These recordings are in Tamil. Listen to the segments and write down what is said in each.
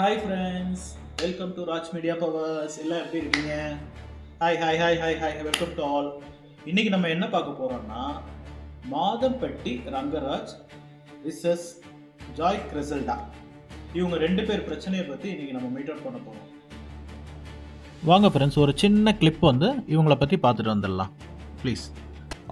Hi friends welcome to Raj media powers எல்லாம் எப்படி இருக்கீங்க? Hi hi hi hi hi welcome to all இன்னைக்கு நம்ம என்ன பார்க்க போறோம்னா மாதம்பட்டி ரங்கராஜ் விசஸ் ஜாய் கிரெசல்டா இவங்க ரெண்டு பேர் பிரச்சனையை பற்றி இன்னைக்கு நம்ம மீட் அவுட் பண்ண போகிறோம் வாங்க ஃப்ரெண்ட்ஸ் ஒரு சின்ன கிளிப் வந்து இவங்கள பற்றி பார்த்துட்டு வந்துடலாம். ப்ளீஸ்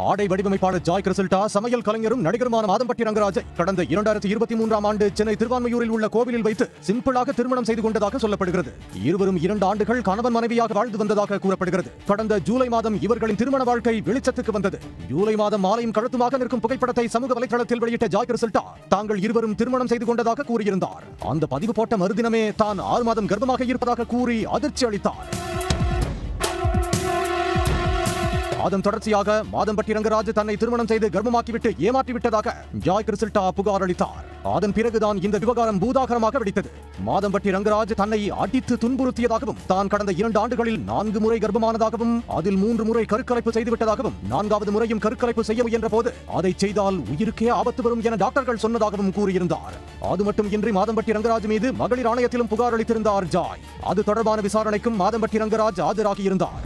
ஆடை வடிவமைப்பாளர் ஜாய் கிறிசல்டா சமையல் கலைஞரும் நடிகருமான மாதம்பட்டி ரங்கராஜை கடந்த இரண்டாயிரத்தி இருபத்தி மூன்றாம் ஆண்டு சென்னை திருவான்மையூரில் உள்ள கோவிலில் வைத்து சிம்பிளாக திருமணம் செய்து கொண்டதாக சொல்லப்படுகிறது. இருவரும் இரண்டு ஆண்டுகள் கணவன் மனைவியாக வாழ்ந்து வந்ததாக கூறப்படுகிறது. கடந்த ஜூலை மாதம் இவர்களின் திருமண வாழ்க்கை வெளிச்சத்துக்கு வந்தது. ஜூலை மாதம் மாலையும் கழுத்துமாக நிற்கும் புகைப்படத்தை சமூக வலைதளத்தில் வெளியிட்ட ஜாய் கிறிசல்டா தாங்கள் இருவரும் திருமணம் செய்து கொண்டதாக கூறியிருந்தார். அந்த பதிவு போட்ட மறுதினமே தான் ஆறு மாதம் கர்ப்பமாக இருப்பதாக கூறி அதிர்ச்சி அளித்தார். அதன் தொடர்ச்சியாக மாதம்பட்டி ரங்கராஜ் தன்னை திருமணம் செய்து கர்ப்பமாக்கிவிட்டு ஏமாற்றி விட்டதாக ஜாய் கிறிஸ்டா புகார் அளித்தார். அதன் பிறகுதான் இந்த விவகாரம் பூதாகரமாக வெடித்தது. மாதம்பட்டி ரங்கராஜ் தன்னை அடித்து துன்புறுத்தியதாகவும் தான் கடந்த இரண்டு ஆண்டுகளில் நான்கு முறை கர்ப்பமானதாகவும் அதில் மூன்று முறை கருக்கலைப்பு செய்துவிட்டதாகவும் நான்காவது முறையும் கருக்கலைப்பு செய்ய முயன்ற போது அதை செய்தால் உயிருக்கே ஆபத்து வரும் என டாக்டர்கள் சொன்னதாகவும் கூறியிருந்தார். அது மட்டும் இன்றி மாதம்பட்டி ரங்கராஜ் மீது மகளிர் ஆணையத்திலும் புகார் அளித்திருந்தார் ஜாய். அது தொடர்பான விசாரணைக்கும் மாதம்பட்டி ரங்கராஜ் ஆஜராகியிருந்தார்.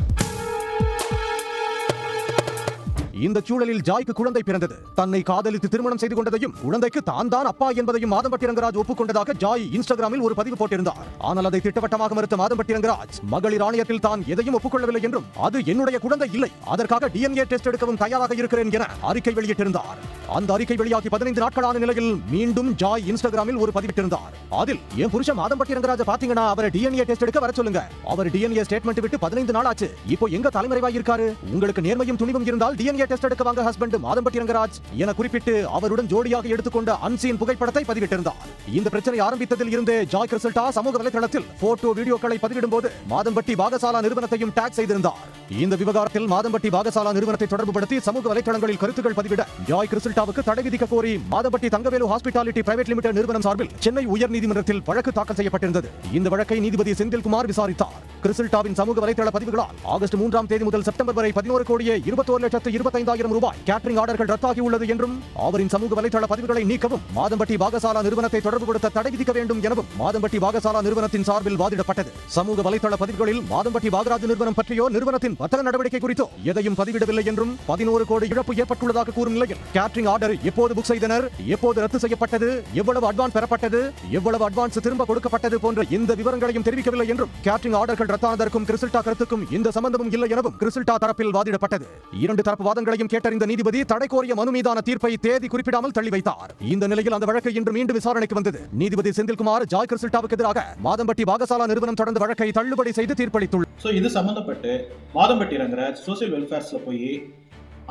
இந்த சூழலில் ஜாய்க்கு குழந்தை பிறந்தது. தன்னை காதலித்து திருமணம் செய்து கொண்டதையும் குழந்தைக்கு தான் தான் அப்பா என்பதையும் மாதம்பட்டி ரங்கராஜ் ஒப்புக்கொண்டதாக ஜாய் இன்ஸ்டாகிராமில் ஒரு பதிவு போட்டிருந்தார். ஆனால் அதை திட்டவட்டமாக மறுத்த மாதம்பட்டி ரங்கராஜ் மகளிர் ஆணையத்தில் தான் எதையும் ஒப்புக்கொள்ளவில்லை என்றும் அது என்னுடைய குழந்தை இல்லை அதற்காக டிஎன்ஏ டெஸ்ட் எடுக்கவும் தயாராக இருக்கிறேன் என அறிக்கை வெளியிட்டிருந்தார். அந்த அறிக்கை வெளியாகி பதினைந்து நாட்களான நிலையில் மீண்டும் ஜாய் இன்ஸ்டாகிராமில் ஒரு பதிவிட்டிருந்தார். அதில் என் புருஷன் மாதம்பட்டி ரங்கராஜ பாத்தீங்கன்னா அவர் டிஎன்ஏ டெஸ்ட் எடுக்க வர சொல்லுங்க. அவர் டிஎன்ஏ ஸ்டேட்மெண்ட் விட்டு பதினைந்து நாள் ஆச்சு. இப்போ எங்க தலைமறைவாக இருக்காரு உங்களுக்கு நேர்மையும் துணிவும் இருந்தால் டிஎன்ஏ டெஸ்ட் எடுக்க வாங்க ஹஸ்பண்ட் மாதம்பட்டி ரங்கராஜ். என குறிப்பிட்டு அவருடன் ஜோடியாக எடுத்துக்கொண்ட அன்சீன் புகைப்படத்தை பதிவிட்டிருந்தார். இந்த பிரச்சனை ஆரம்பித்ததில் இருந்தே ஜாய் கிரிசல்டா சமூக வலைதளத்தில் போட்டோ வீடியோக்களை பதிவிடும் போது மாதம்பட்டி பாகசாலா நிறுவனத்தையும் டேக் செய்திருந்தார். இந்த விவகாரத்தில் மாதம்பட்டி பாகசாலா நிறுவனத்தை தொடர்புபடுத்தி சமூக வலைதளங்களில் கருத்துக்கள் பதிவிட ஜாய் கிரிசல்டாவுக்கு தடை விதிக்க கோரி Madhampatti Thangavelu hospitality private limited நிறுவனம் சார்பில் சென்னை உயர்நீதிமன்றத்தில் வழக்கு தாக்கல் செய்யப்பட்டிருந்தது. இந்த வழக்கை நீதிபதி செந்தில்குமார் விசாரித்தார். கிறிஸ்டாவின் சமூக வலைதள பதிவுகளால் ஆகஸ்ட் மூன்றாம் தேதி முதல் செப்டம்பர் வரை பதினோரு கோடியே இருபத்தோரு லட்சத்து இருபத்தைந்தாயிரம் ரூபாய் கேட்டரிங் ஆர்டர்கள் ரத்தாகியுள்ளது என்றும் அவரின் சமூக வலைதள பதிவுகளை நீக்கவும் மாதம்பட்டி பாகசாலா நிறுவனத்தை தொடர்பு கொடுத்த தடை விதிக்க வேண்டும் எனவும் மாதம்பட்டி பாகசாலா நிறுவனத்தின் சார்பில் வாதிடப்பட்டது. சமூக வலைதள பதிவுகளில் மாதம்பட்டி பாகராஜ நிறுவனம் பற்றியோ நிறுவனத்தின் வர்த்தக நடவடிக்கை குறித்தோ எதையும் பதிவிடவில்லை என்றும் பதினோரு கோடி இழப்பு ஏற்பட்டுள்ளதாக கூறும் நிலையில் கேட்டரிங் ஆர்டர் எப்போது புக் செய்தனர் எப்போது ரத்து செய்யப்பட்டது எவ்வளவு அட்வான்ஸ் பெறப்பட்டது எவ்வளவு அட்வான்ஸ் திரும்ப கொடுக்கப்பட்டது போன்ற எந்த விவரங்களையும் தெரிவிக்கவில்லை என்றும் கேட்டரிங் ஆர்டர்கள் ரத்தானதற்கும் கிறிஸ்டா கருத்துக்கும் இந்த சம்பந்தமும் இல்லை எனவும் கிறிஸ்டா தரப்பில் வாதிடப்பட்டது. இரண்டு தரப்பு வாதங்களையும் கேட்டறிந்த நீதிபதி தடை கோரிய மனு மீதான தீர்ப்பை தேதி குறிப்பிடாமல் தள்ளி வைத்தார். இந்த நிலையில் அந்த வழக்கு இன்று மீண்டும் விசாரணைக்கு வந்தது. நீதிபதி செந்தில்குமார் ஜாய் கிறிஸ்டாவுக்கு எதிராக மாதம்பட்டி பாகசாலா நிறுவனம் தொடர்ந்த வழக்கை தள்ளுபடி செய்து தீர்ப்பளித்துள்ளார் ஸோ இது சம்பந்தப்பட்டு மாதம்பட்டி ரங்கராஜ் சோசியல் வெல்ஃபேர்ஸ்ல போய்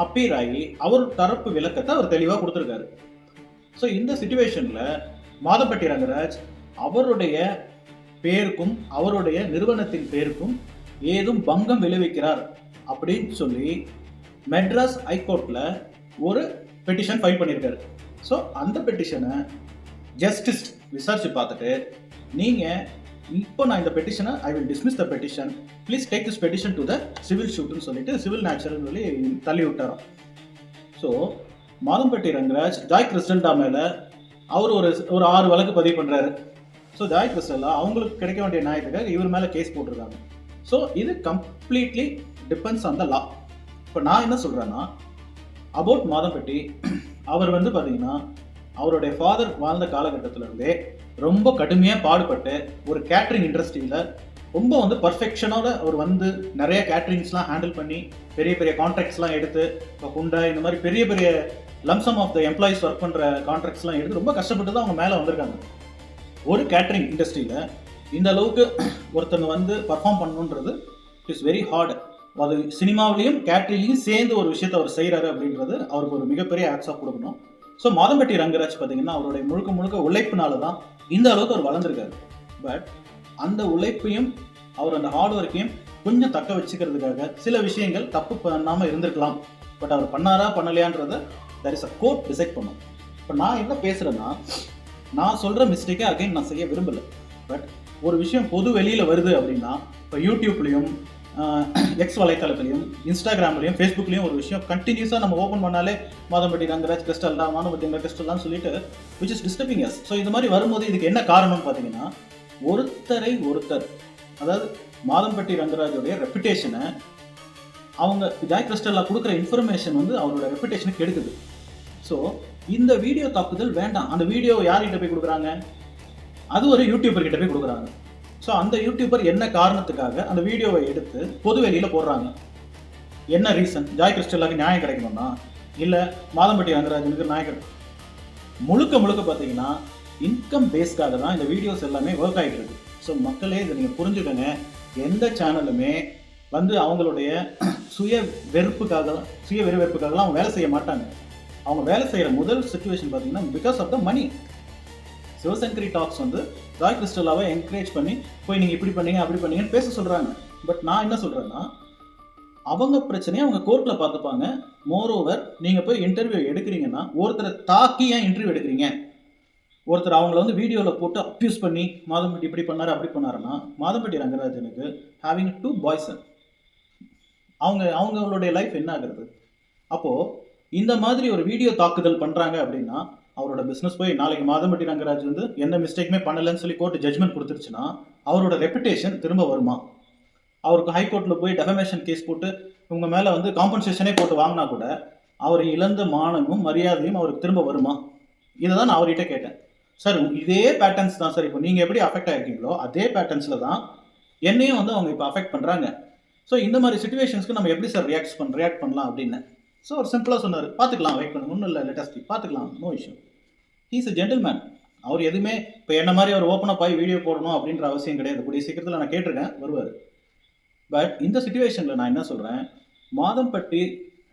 அப்பீர் ஆகி அவர் தரப்பு விளக்கத்தை அவர் தெளிவாக கொடுத்துருக்காரு. ஸோ இந்த சுச்சுவேஷனில் மாதம்பட்டி ரங்கராஜ் அவருடைய பேருக்கும் அவருடைய நிறுவனத்தின் பேருக்கும் ஏதும் பங்கம் விளைவிக்கிறார் அப்படின்னு சொல்லி மெட்ராஸ் ஹைகோர்ட்டில் ஒரு பெட்டிஷன் ஃபைல் பண்ணியிருக்காரு. ஸோ அந்த பெட்டிஷனை ஜஸ்டிஸ் விசாரித்து பார்த்துட்டு நீங்கள் இப்போ நான் இந்த பெட்டிஷனை I will dismiss the petition please take this petition to the civil ஷூட்னு சொல்லிட்டு சிவில் நேச்சுரல்னு சொல்லி தள்ளி விட்டாராம். ஸோ மாதம்பட்டி ரங்கராஜ் ஜாய் கிறிஸ்டல்டா மேலே அவர் ஒரு ஒரு ஆறு வழக்கு பதிவு பண்ணுறாரு ஸோ ஜாய் கிறிஸ்டல்லா அவங்களுக்கு கிடைக்க வேண்டிய நியாயத்துக்காக இவர் மேலே கேஸ் போட்டிருக்காங்க. ஸோ இது completely depends on the law இப்போ நான் என்ன சொல்கிறேன்னா அபவுட் மாதம்பட்டி அவர் வந்து பார்த்தீங்கன்னா அவருடைய ஃபாதர் வாழ்ந்த காலகட்டத்துல இருந்தே ரொம்ப கடுமையாக பாடுபட்டு ஒரு கேட்ரிங் இண்டஸ்ட்ரியில் ரொம்ப வந்து பர்ஃபெக்ஷனோட அவர் வந்து நிறைய கேட்ரிங்ஸ்லாம் ஹேண்டில் பண்ணி பெரிய பெரிய கான்ட்ராக்ட்ஸ்லாம் எடுத்து இப்போ குண்டா இந்த மாதிரி பெரிய பெரிய lump sum of the employees work பண்ணுற கான்ட்ராக்ட்ஸ்லாம் எடுத்து ரொம்ப கஷ்டப்பட்டு தான் அவங்க மேலே வந்திருக்காங்க. ஒரு கேட்ரிங் இண்டஸ்ட்ரியில் இந்த அளவுக்கு ஒருத்தங்க வந்து பர்ஃபார்ம் பண்ணணுன்றது இட்ஸ் வெரி ஹார்டு அது சினிமாவிலையும் கேட்ரிங்லையும் சேர்ந்து ஒரு விஷயத்தை அவர் செய்கிறாரு அப்படின்றது அவருக்கு ஒரு மிகப்பெரிய ஆக்ஸாக கொடுக்கணும். ஸோ மாதம்பட்டி ரங்கராஜ் பார்த்தீங்கன்னா அவருடைய முழுக்க முழுக்க உழைப்பினால தான் இந்த அளவுக்கு அவர் வளர்ந்துருக்காரு. பட் அந்த உழைப்பையும் அவர் அந்த ஹார்ட் ஒர்க்கையும் கொஞ்சம் தக்க வச்சுக்கிறதுக்காக சில விஷயங்கள் தப்பு பண்ணாமல் இருந்திருக்கலாம். பட் அவர் பண்ணாரா பண்ணலையான்றத there is a court decide பண்ணும் இப்போ நான் என்ன பேசுகிறேன்னா நான் சொல்கிற மிஸ்டேக்கை அகைன் நான் செய்ய விரும்பலை. பட் ஒரு விஷயம் பொது வெளியில் வருது அப்படின்னா இப்போ யூடியூப்லேயும் எக்ஸ் வலைத்தளத்துலையும் இன்ஸ்டாகிராம்லையும் ஃபேஸ்புக்லேயும் ஒரு விஷயம் கண்டினியூஸாக நம்ம ஓப்பன் பண்ணாலே மாதம்பட்டி ரங்கராஜ் கிறிஸ்டல் தான் மாதம்பட்டி ரங்க கிறிஸ்டல் சொல்லிட்டு which is disturbing yes so இது மாதிரி வரும்போது இதுக்கு என்ன காரணம்னு பார்த்தீங்கன்னா ஒருத்தரை ஒருத்தர் அதாவது மாதம்பட்டி ரங்கராஜோடைய ரெப்புடேஷனை அவங்க ஜாய் கிறிஸ்டல்லா கொடுக்குற இன்ஃபர்மேஷன் வந்து அவரோட ரெப்புடேஷனை கெடுக்குது. ஸோ இந்த வீடியோ தாக்குதல் வேண்டாம். அந்த வீடியோ யார்கிட்ட போய் கொடுக்குறாங்க? அது ஒரு யூடியூபர் கிட்ட போய் கொடுக்குறாங்க. ஸோ அந்த யூடியூபர் என்ன காரணத்துக்காக அந்த வீடியோவை எடுத்து பொது வெளியில் போடுறாங்க? என்ன ரீசன் ஜாய் கிறிஸ்டல்லாக்கு நியாயம் கிடைக்கணும்னா? இல்லை மாதம்பட்டி ரங்கராஜனுக்கு நாயகர் கிடைக்கும் முழுக்க முழுக்க பார்த்தீங்கன்னா இன்கம் பேஸ்க்காக தான் இந்த வீடியோஸ் எல்லாமே ஒர்க் ஆகிட்டு இருக்கு. ஸோ மக்களே இதை நீங்கள் புரிஞ்சுக்கங்க. எந்த சேனலுமே வந்து அவங்களுடைய சுய வெறுப்புக்காக சுய வெறுவெறுப்புக்காகலாம் அவங்க வேலை செய்ய மாட்டாங்க. அவங்க வேலை செய்கிற முதல் சுச்சுவேஷன் பார்த்தீங்கன்னா because of the money Sivasankari talks வந்து ராய் கிறிஸ்டலாவை என்கரேஜ் பண்ணி போய் நீங்கள் இப்படி பண்ணீங்க அப்படி பண்ணீங்கன்னு பேச சொல்கிறாங்க பட் நான் என்ன சொல்கிறேன்னா அவங்க பிரச்சனையை அவங்க கோர்ட்டில் பார்த்துப்பாங்க. மோர் ஓவர் நீங்கள் போய் இன்டர்வியூ எடுக்கிறீங்கன்னா ஒருத்தரை தாக்கி ஏன் இன்டர்வியூ எடுக்கிறீங்க? ஒருத்தர் அவங்கள வந்து வீடியோவில் போட்டு அப்யூஸ் பண்ணி மாதம்பட்டி இப்படி பண்ணார் அப்படி பண்ணாருன்னா மாதம்பட்டி ரங்கராஜனுக்கு ஹேவிங் டூ பாய்ஸ் அவங்க அவங்களுடைய லைஃப் என்ன ஆகுறது? அப்போது இந்த மாதிரி ஒரு வீடியோ தாக்குதல் பண்ணுறாங்க அப்படின்னா அவரோட பிஸ்னஸ் போய் நாளைக்கு மாதம்பட்டி ரங்கராஜ் வந்து எந்த மிஸ்டேக்குமே பண்ணலைன்னு சொல்லி கோர்ட்டு ஜட்மெண்ட் கொடுத்துருச்சுன்னா அவரோட ரெப்புடேஷன் திரும்ப வருமா? அவருக்கு ஹைகோர்ட்டில் போய் டெஃபமேஷன் கேஸ் போட்டு உங்கள் மேலே வந்து காம்பன்சேஷனே போட்டு வாங்கினா கூட அவர் இழந்த மானமும் மரியாதையும் அவருக்கு திரும்ப வருமா? இதை தான் நான் அவர்கிட்ட கேட்டேன். சார் இதே பேட்டர்ன்ஸ் தான் சார் இப்போ நீங்கள் எப்படி அஃபெக்ட் ஆகிருக்கீங்களோ அதே பேட்டர்ன்ஸில் தான் என்னையும் வந்து அவங்க இப்போ அஃபெக்ட் பண்ணுறாங்க ஸோ இந்த மாதிரி சுச்சுவேஷன்ஸ்க்கு நம்ம எப்படி சார் ரியாக்ட் பண் ரியாக்ட் பண்ணலாம் அப்படின்னு? ஸோ ஒரு சிம்பிளாக சொன்னார். பார்த்துக்கலாம் வெயிட் பண்ணுங்க. ஒன்றும் இல்லை லெட்டஸ்ட் பார்த்துக்கலாம். No issue he's a gentleman அவர் எதுவுமே இப்போ என்ன மாதிரி அவர் ஓப்பனாக போய் வீடியோ போடணும் அப்படின்ற அவசியம் கிடையாது. கூடிய சீக்கிரத்தில் நான் கேட்டிருக்கேன் வருவார். பட் இந்த சுச்சுவேஷனில் நான் என்ன சொல்கிறேன் மாதம்பட்டி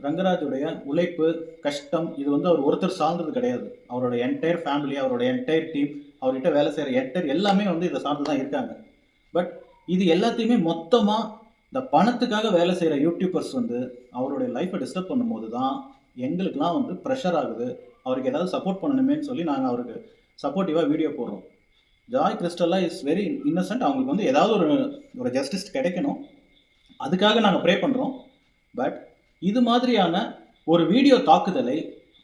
ரங்கராஜுடைய உழைப்பு கஷ்டம் இது வந்து அவர் ஒருத்தர் சார்ந்தது கிடையாது. அவரோட என்டையர் ஃபேமிலி அவரோட என்டையர் டீம் அவர்கிட்ட வேலை செய்கிற என்டையர் எல்லாமே வந்து இதை சார்ந்து தான் இருக்காங்க. பட் இது எல்லாத்தையுமே மொத்தமாக இந்த பணத்துக்காக வேலை செய்கிற யூடியூபர்ஸ் வந்து அவருடைய லைஃப்பை டிஸ்டர்ப் பண்ணும்போது தான் எங்களுக்கெல்லாம் வந்து ப்ரெஷர் ஆகுது. அவருக்கு ஏதாவது சப்போர்ட் பண்ணணுமேன்னு சொல்லி நாங்கள் அவருக்கு சப்போர்ட்டிவாக வீடியோ போடுறோம். Joy Crizildaa is very innocent அவங்களுக்கு வந்து ஏதாவது ஒரு ஒரு ஜஸ்டிஸ் கிடைக்கணும். அதுக்காக நாங்கள் ப்ரே பண்ணுறோம் பட் இது மாதிரியான ஒரு வீடியோ தாக்குதலை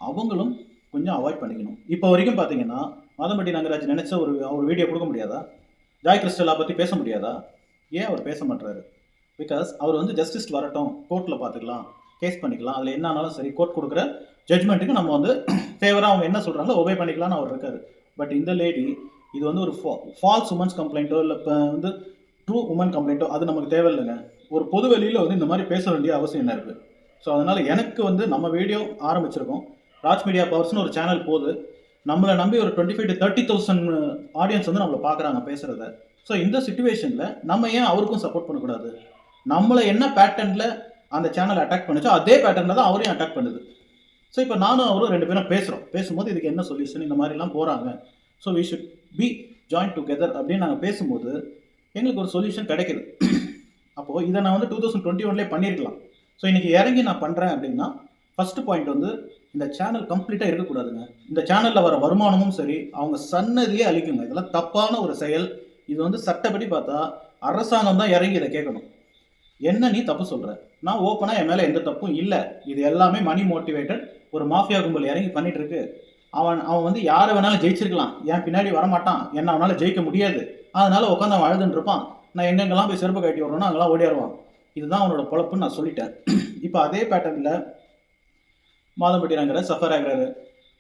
அவங்களும் கொஞ்சம் அவாய்ட் பண்ணிக்கணும். இப்போ வரைக்கும் பார்த்தீங்கன்னா மாதம்பட்டி நாகராஜ் நினச்ச ஒரு ஒரு வீடியோ கொடுக்க முடியாதா? ஜாய் கிறிஸ்டலா பற்றி பேச முடியாதா? ஏன் அவர் பேச மாட்டாரு பிகாஸ் அவர் வந்து ஜஸ்டிஸ் வரட்டும் கோர்ட்டில் பார்த்துக்கலாம் கேஸ் பண்ணிக்கலாம். அதில் என்ன ஆனாலும் சரி கோர்ட் கொடுக்குற ஜட்மெண்ட்டுக்கு நம்ம வந்து ஃபேவராக அவங்க என்ன சொல்கிறாங்களோ ஒபே பண்ணிக்கலாம்னு அவர் இருக்காரு. பட் இந்த லேடி இது வந்து ஒரு ஃபா ஃபால்ஸ் உமன்ஸ் கம்ப்ளைண்ட்டோ இல்லை இப்போ வந்து ட்ரூ உமன் கம்ப்ளைண்ட்டோ அது நமக்கு தேவையில்லைங்க. ஒரு பொது வெளியில் வந்து இந்த மாதிரி பேச வேண்டிய அவசியம் என்ன இருக்குது ஸோ அதனால் எனக்கு வந்து நம்ம வீடியோ ஆரம்பிச்சிருக்கோம். ராஜ் மீடியா பவர்ஸ்னு ஒரு சேனல் போகுது. நம்மளை நம்பி ஒரு twenty five to thirty thousand audience வந்து நம்மளை பார்க்குறாங்க பேசுகிறத ஸோ இந்த சுச்சுவேஷனில் நம்ம ஏன் அவருக்கும் சப்போர்ட் பண்ணக்கூடாது? நம்மளை என்ன பேட்டர்னில் அந்த சேனல் அட்டாக் பண்ணுச்சோ அதே பேட்டர்னில் தான் அவரையும் அட்டாக் பண்ணுது. ஸோ இப்போ நானும் அவரும் ரெண்டு பேரும் பேசுகிறோம் பேசும்போது இதுக்கு என்ன சொல்யூஷன் இந்த மாதிரிலாம் போகிறாங்க so we should be join together அப்படின்னு நாங்கள் பேசும்போது எங்களுக்கு ஒரு சொல்யூஷன் கிடைக்குது. அப்போது இதை நான் வந்து டூ தௌசண்ட் டுவெண்ட்டி ஒன்லேயே பண்ணியிருக்கலாம் ஸோ இன்றைக்கி இறங்கி நான் பண்ணுறேன் அப்படின்னா ஃபஸ்ட்டு பாயிண்ட் வந்து இந்த சேனல் கம்ப்ளீட்டாக இருக்கக்கூடாதுங்க. இந்த சேனலில் வர வருமானமும் சரி அவங்க சன்னதியே அழிக்குங்க. இதெல்லாம் தப்பான ஒரு செயல். இது வந்து சட்டப்படி பார்த்தா அரசாங்கம் தான் இறங்கி இதை கேட்கணும். என்ன நீ தப்பு சொல்கிற நான் ஓப்பனாக என் மேலே எந்த தப்பும் இல்லை. இது எல்லாமே மணி மோட்டிவேட்டட் ஒரு மாஃபியா கும்பல் இறங்கி பண்ணிட்டு இருக்கு அவன் அவன் வந்து யாரை வேணாலும் ஜெயிச்சிருக்கலாம். என் பின்னாடி வரமாட்டான். என்ன அவனால் ஜெயிக்க முடியாது. அதனால உட்காந்து அவன் அழுதுன்னு இருப்பான். நான் எங்கெங்கெல்லாம் போய் செருப்பு கட்டி விட்றேனோ அங்கெல்லாம் ஓடிடுவான் இதுதான் அவனோட பொழப்புன்னு நான் சொல்லிட்டேன். இப்போ அதே பேட்டர்னில் மாதம்பட்டி ரங்கரை சஃபர் ஆகிறாரு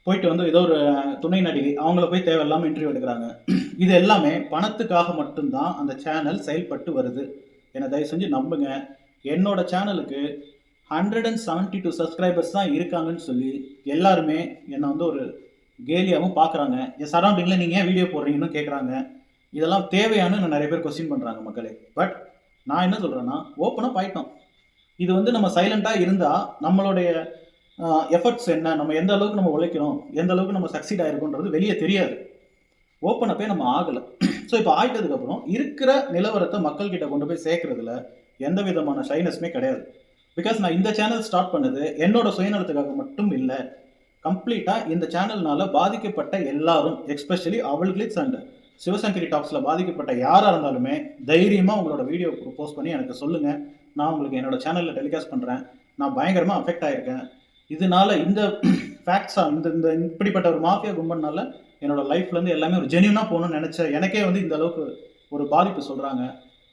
போயிட்டு வந்து ஏதோ ஒரு துணை நடிகை அவங்கள போய் தேவையில்லாமல் இன்டர்வியூ எடுக்கிறாங்க. இது எல்லாமே பணத்துக்காக மட்டும்தான் அந்த சேனல் செயல்பட்டு வருது. என்னை தயவு செஞ்சு நம்புங்க. என்னோட சேனலுக்கு hundred and seventy two subscribers தான் இருக்காங்கன்னு சொல்லி எல்லாருமே என்னை வந்து ஒரு கேலியாகவும் பார்க்குறாங்க என் சரௌண்டிங்கில் நீங்கள் ஏன் வீடியோ போடுறீங்கன்னு கேட்குறாங்க இதெல்லாம் தேவையானு நிறைய பேர் கொஸ்டின் பண்ணுறாங்க மக்களே. பட் நான் என்ன சொல்கிறேன்னா ஓப்பனாக பாயிட்டோம் இது வந்து நம்ம சைலண்ட்டாக இருந்தால் நம்மளுடைய எஃபர்ட்ஸ் என்ன? நம்ம எந்த அளவுக்கு நம்ம உழைக்கிறோம்? எந்த அளவுக்கு நம்ம சக்சீட் ஆகிருக்கோன்றது வெளியே தெரியாது. ஓப்பன் அப்பே நம்ம ஆகலை. ஸோ இப்போ ஆயிட்டதுக்கப்புறம் இருக்கிற நிலவரத்தை மக்கள்கிட்ட கொண்டு போய் சேர்க்கறதுல எந்த விதமான ஷைனஸ்மே கிடையாது. பிகாஸ் நான் இந்த சேனல் ஸ்டார்ட் பண்ணது என்னோட சுயநலத்துக்காக மட்டும் இல்லை கம்ப்ளீட்டாக இந்த சேனல்னால பாதிக்கப்பட்ட எல்லாரும் எஸ்பெஷலி அவள்கிளிட்ஸ் அண்ட் சிவசங்கரி டாக்ஸில் பாதிக்கப்பட்ட யாராக இருந்தாலுமே தைரியமாக உங்களோட வீடியோ போஸ்ட் பண்ணி எனக்கு சொல்லுங்கள் நான் உங்களுக்கு என்னோட சேனலில் டெலிகாஸ்ட் பண்ணுறேன் நான் பயங்கரமாக அஃபெக்ட் ஆகியிருக்கேன் இதனால இந்த ஃபேக்ட்ஸாக இந்த இந்த இப்படிப்பட்ட ஒரு மாஃபியா கும்பல்னால என்னோட லைஃப்லேருந்து எல்லாமே ஒரு ஜென்யூனாக போகணும்னு நினச்சேன் எனக்கே வந்து இந்த அளவுக்கு ஒரு பாதிப்பு சொல்கிறாங்க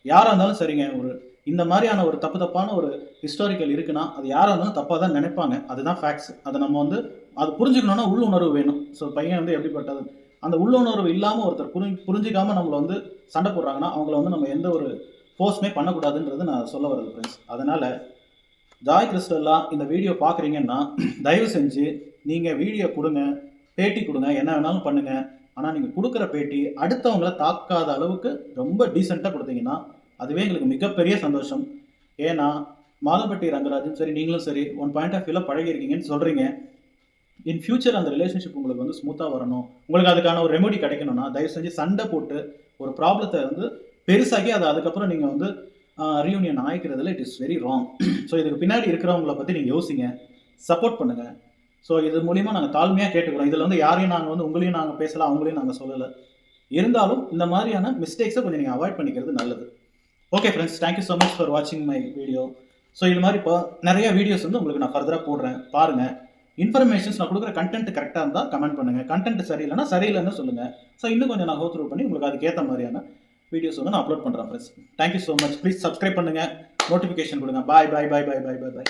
யாராக இருந்தாலும் சரிங்க ஒரு இந்த மாதிரியான ஒரு தப்பு தப்பான ஒரு ஹிஸ்டாரிக்கல் இருக்குன்னா அது யாராக இருந்தாலும் தப்பாக தான் நினைப்பாங்க. அதுதான் ஃபேக்ட்ஸ் அதை நம்ம வந்து அது புரிஞ்சுக்கணும்னா உள்ளுணர்வு வேணும். ஸோ பையன் வந்து எப்படிப்பட்டது? அந்த உள்ளுணர்வு இல்லாமல் ஒருத்தர் புரி புரிஞ்சிக்காமல் நம்மளை வந்து சண்டை போடுறாங்கன்னா அவங்கள வந்து நம்ம எந்த ஒரு ஃபோர்ஸுமே பண்ணக்கூடாதுன்றது நான் சொல்ல வரது ஃப்ரெண்ட்ஸ் அதனால் ஜாய் கிறிஸ்டல்லாம் இந்த வீடியோ பார்க்குறீங்கன்னா தயவு செஞ்சு நீங்கள் வீடியோ கொடுங்க பேட்டி கொடுங்க என்ன வேணாலும் பண்ணுங்கள் ஆனால் நீங்கள் கொடுக்குற பேட்டி அடுத்தவங்கள தாக்காத அளவுக்கு ரொம்ப டீசெண்டாக கொடுத்தீங்கன்னா அதுவே எங்களுக்கு மிகப்பெரிய சந்தோஷம். ஏன்னா மாதம்பட்டி ரங்கராஜன் சரி நீங்களும் சரி ஒன் பாயிண்ட் ஆஃப் வியூவில் பழகிருக்கீங்கன்னு சொல்கிறீங்க இன் ஃபியூச்சர் அந்த ரிலேஷன்ஷிப் உங்களுக்கு வந்து ஸ்மூத்தாக வரணும். உங்களுக்கு அதுக்கான ஒரு ரெமெடி கிடைக்கணும்னா தயவு செஞ்சு சண்டை போட்டு ஒரு ப்ராப்ளத்தை வந்து பெருசாகி அதை அதுக்கப்புறம் நீங்கள் வந்து reunion ஆயிக்கிறதுல it is very wrong so இதுக்கு பின்னாடி இருக்கிறவங்கள பற்றி நீங்கள் யோசிங்க. சப்போர்ட் பண்ணுங்கள் ஸோ இது மூலிமா நாங்கள் தாழ்மையாக கேட்டுக்கிறோம். இதில் வந்து யாரையும் நாங்கள் வந்து உங்களையும் நாங்கள் பேசலாம் அவங்களையும் நாங்கள் சொல்லலை. இருந்தாலும் இந்த மாதிரியான மிஸ்டேக்ஸை கொஞ்சம் நீங்கள் அவாய்ட் பண்ணிக்கிறது நல்லது. Okay friends thank you so much for வாட்சிங் மை வீடியோ ஸோ இது மாதிரி இப்போ நிறைய வீடியோஸ் வந்து உங்களுக்கு நான் ஃபர்தராக போடுறேன். பாருங்கள் இன்ஃபர்மேஷன்ஸ் நான் கொடுக்குற கண்டென்ட் கரெக்டாக இருந்தால் கமெண்ட் பண்ணுங்கள் கண்டென்ட் சரியில்லைன்னா சரியில்லைன்னு சொல்லுங்கள் ஸோ இன்னும் கொஞ்சம் நான் ஹோத்ரூ பண்ணி உங்களுக்கு அதுக்கேற்ற மாதிரியான வீடியோஸ் வந்து நான் அப்லோட் பண்ணுறேன் friends thank you so much please subscribe பண்ணுங்கள் நோட்டிஃபிகேஷன் கொடுங்க. பாய் பாய் பாய் பாய் பாய் பாய் பாய்